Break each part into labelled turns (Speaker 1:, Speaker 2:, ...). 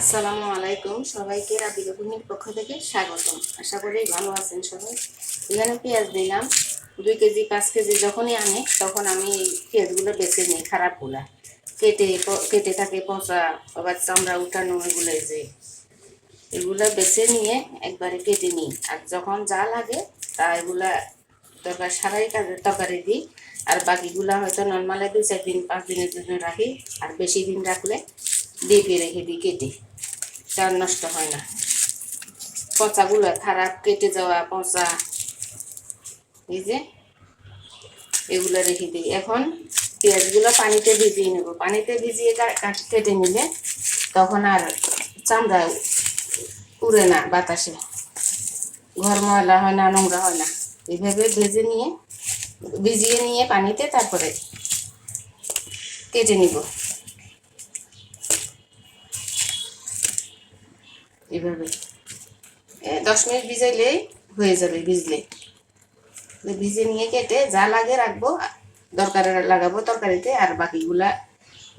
Speaker 1: আসসালামু আলাইকুম। সবাইকে রাবিকা ভূমির পক্ষ থেকে স্বাগতম। আশা করি ভালো আছেন সবাই। এখানে পেঁয়াজ দিলাম। দুই কেজি, পাঁচ কেজি যখনই আনে, তখন আমি পেঁয়াজগুলো বেছে নিই খারাপগুলা। কেটে কেটে থাকে পচা, আবার চামড়া উঠানো, এগুলো যে, এগুলো বেছে নিয়ে একবারে কেটে নিই। আর যখন যা লাগে, তা এগুলা তরকারি, সারাই কাজে তরকারি দিই। আর বাকিগুলা হয়তো নর্মালে দুই চার দিন, পাঁচ দিনের জন্য রাখি। আর বেশি দিন রাখলে ডিপে রেখে দিই, কেটে। চার নষ্ট হয় না। পচাগুলো খারাপ, কেটে যাওয়া পচা। এই যে, এগুলো রেখে দিই। এখন পেঁয়াজগুলো পানিতে ভিজিয়ে নেব। পানিতে ভিজিয়ে কেটে নিলে তখন আর চামড়া উড়ে না বাতাসে। ঘর ময়লা হয় না, নোংরা হয় না। এইভাবে ভেজে নিয়ে, ভিজিয়ে নিয়ে পানিতে তারপরে কেটে নিব। এভাবে। দশ মিনিট ভিজাইলেই হয়ে যাবে, ভিজলে। ভিজে নিয়ে কেটে যা লাগে রাখব দরকারে লাগাবো তরকারিতে, আর বাকিগুলা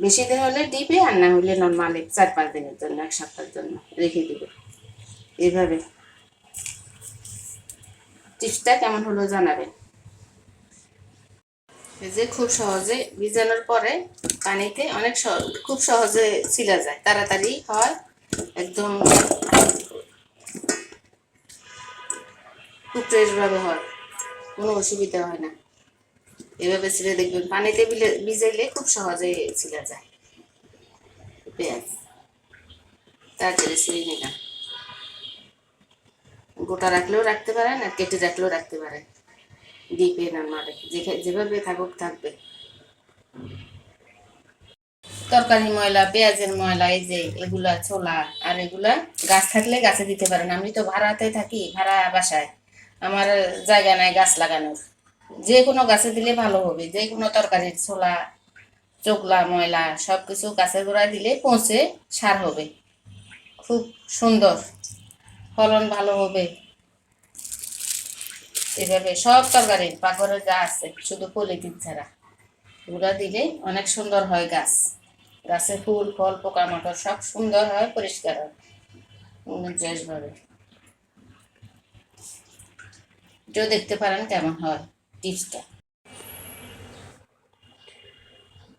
Speaker 1: বেশি দিন হলে ডিপে, আর না হলে নর্মালে চার পাঁচ দিনের জন্য, এক সপ্তাহের জন্য রেখে দিব। এইভাবে টিপসটা কেমন হলো জানাবেন। যে খুব সহজে ভিজানোর পরে পানিতে অনেক খুব সহজে ছিলা যায়, তাড়াতাড়ি হয়। একদম খুব হয় কোনো অসুবিধা হয় না। এভাবে দেখবেন, পানিতে ভিজাইলে খুব সহজে ছিলা যায়। পেঁয়াজ তাড়াতাড়ি ছিঁড়ে নিলাম। গোটা রাখলেও রাখতে পারেন আর কেটে রাখলেও রাখতে পারেন। ডিপে না মারে যেভাবে থাকুক থাকবে। তরকারি ময়লা, পেঁয়াজের ময়লা, এই যে এগুলা ছোলা আর এগুলা গাছ থাকলে গাছে দিতে পারেন। আমি তো ভাড়াতে থাকি, ভাড়া বাসায়। আমার জায়গা নাই গাছ লাগানোর। যে কোনো গাছে দিলে ভালো হবে। যে কোনো তরকারির ছোলা, চোকলা, ময়লা সব কিছু গাছের গোড়ায় দিলে পৌঁছে সার হবে। খুব সুন্দর। ফলন ভালো হবে। এভাবে সব তরকারি পাকড়ে যা আছে, শুধু পলিথিন ছাড়া। এগুলো দিলে অনেক সুন্দর হয় গাছ। গাছে ফুল, ফল, পোকামাকড় সব সুন্দর হয়, পরিষ্কার হয়। ভাবে এটাও দেখতে পারেন কেমন হয় টিপসটা?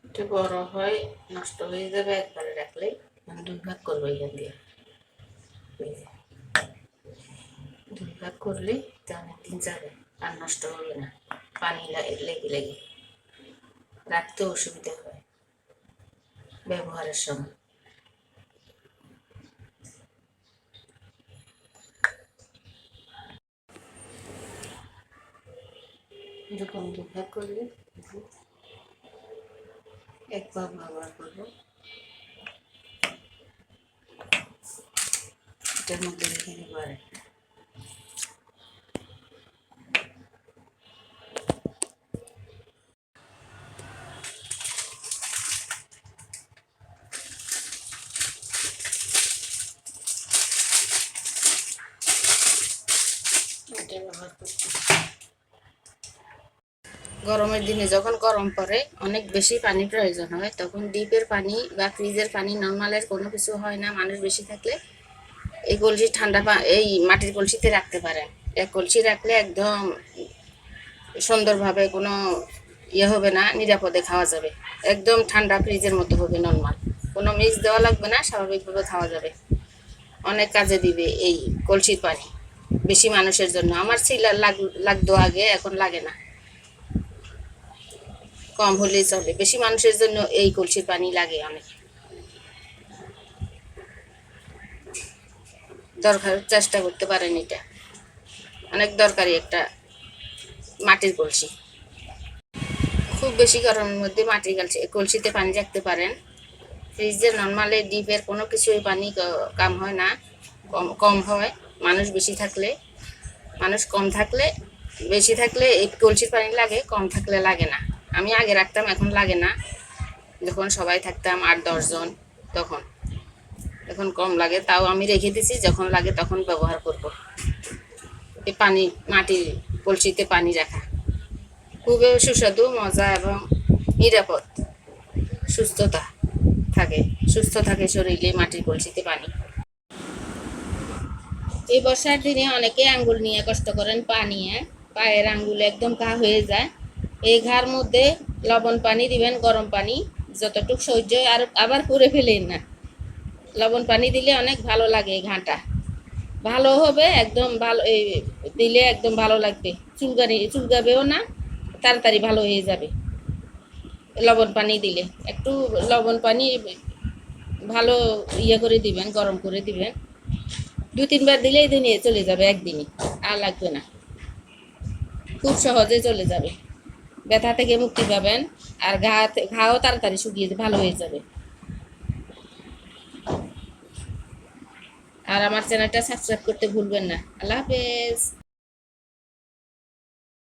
Speaker 1: এটা বড় হয়, নষ্ট হয়ে যাবে একবারে রাখলে আমি দুই ভাগ করব এখান দিয়ে। দুই ভাগ করলে এটা অনেকদিন যাবে আর নষ্ট হবে না। পানি লেগে লেগে। রাখতে অসুবিধা হয়। ব্যবহারের সময়। এরকম দুই ভাগ করলে এক ভাগ ব্যবহার করব। এটার মধ্যে রেখে দেবো আর গরমের দিনে যখন গরম পড়ে, অনেক বেশি পানি প্রয়োজন হয়। তখন ডিপের পানি বা ফ্রিজের পানি নর্মালের কোনো কিছু হয় না। মানুষ বেশি থাকলে এই কলসি ঠান্ডা এই মাটির কলসিতে রাখতে পারেন এক কলসি রাখলে একদম সুন্দরভাবে কোনো ইয়ে হবে না, নিরাপদে খাওয়া যাবে। একদম ঠান্ডা ফ্রিজের মতো হবে নর্মাল কোনো মিক্স দেওয়া লাগবে না, স্বাভাবিকভাবে খাওয়া যাবে। অনেক কাজে দিবে এই কলসির পানি। বেশি মানুষের জন্য। আমার ছিল লাগ- লাগতো আগে, এখন লাগে না। কম হলেই চলে। বেশি মানুষের জন্য এই কলসির পানি লাগে অনেক। দরকার, চেষ্টা করতে পারেন এটা। অনেক দরকারি একটা মাটির কলসি। খুব বেশি গরমের মধ্যে মাটির কলসি কলসিতে পানি রাখতে পারেন। ফ্রিজে নর্মালে ডিপের কোনো কিছুই পানি কাম হয় না। কম কম হয়। মানুষ বেশি থাকলে, মানুষ কম থাকলে, বেশি থাকলে এই কলসির পানি লাগে, কম থাকলে লাগে না। আমি আগে রাখতাম, এখন লাগে না। যখন সবাই থাকতাম, আট দশজন তখন। এখন কম লাগে, তাও আমি রেখে দিছি, যখন লাগে তখন ব্যবহার করব। এই পানি, মাটির কলসিতে পানি রাখা। খুবই সুস্বাদু, মজা এবং নিরাপদ। সুস্থতা থাকে, সুস্থ থাকে শরীরে মাটির কলসিতে পানি। এই বর্ষার দিনে অনেকে আঙ্গুল নিয়ে কষ্ট করেন, পা নিয়ে। পায়ের আঙ্গুল একদম ঘা হয়ে যায়। এই ঘার মধ্যে লবণ পানি দিবেন, গরম পানি। যতটুকু সহ্য আর আবার করে ফেলেন না। লবণ পানি দিলে অনেক ভালো লাগে ঘাটা। ভালো হবে, একদম ভালো, এই দিলে একদম ভালো লাগবে। চুলকানি, চুলকাবেও না, তাড়াতাড়ি ভালো হয়ে যাবে। লবণ পানি দিলে। একটু লবণ পানি ভালো ইয়ে করে দিবেন, গরম করে দিবেন। দু তিনবার দিলেই দিনে চলে যাবে একদিনই। আর লাগবে না। খুব সহজে চলে যাবে। ব্যথা থেকে মুক্তি পাবেন। আর ঘা ঘাও তাড়াতাড়ি শুকিয়ে ভালো হয়ে যাবে। আর আমার চ্যানেলটা সাবস্ক্রাইব করতে ভুলবেন না। আল্লাহ হাফেজ।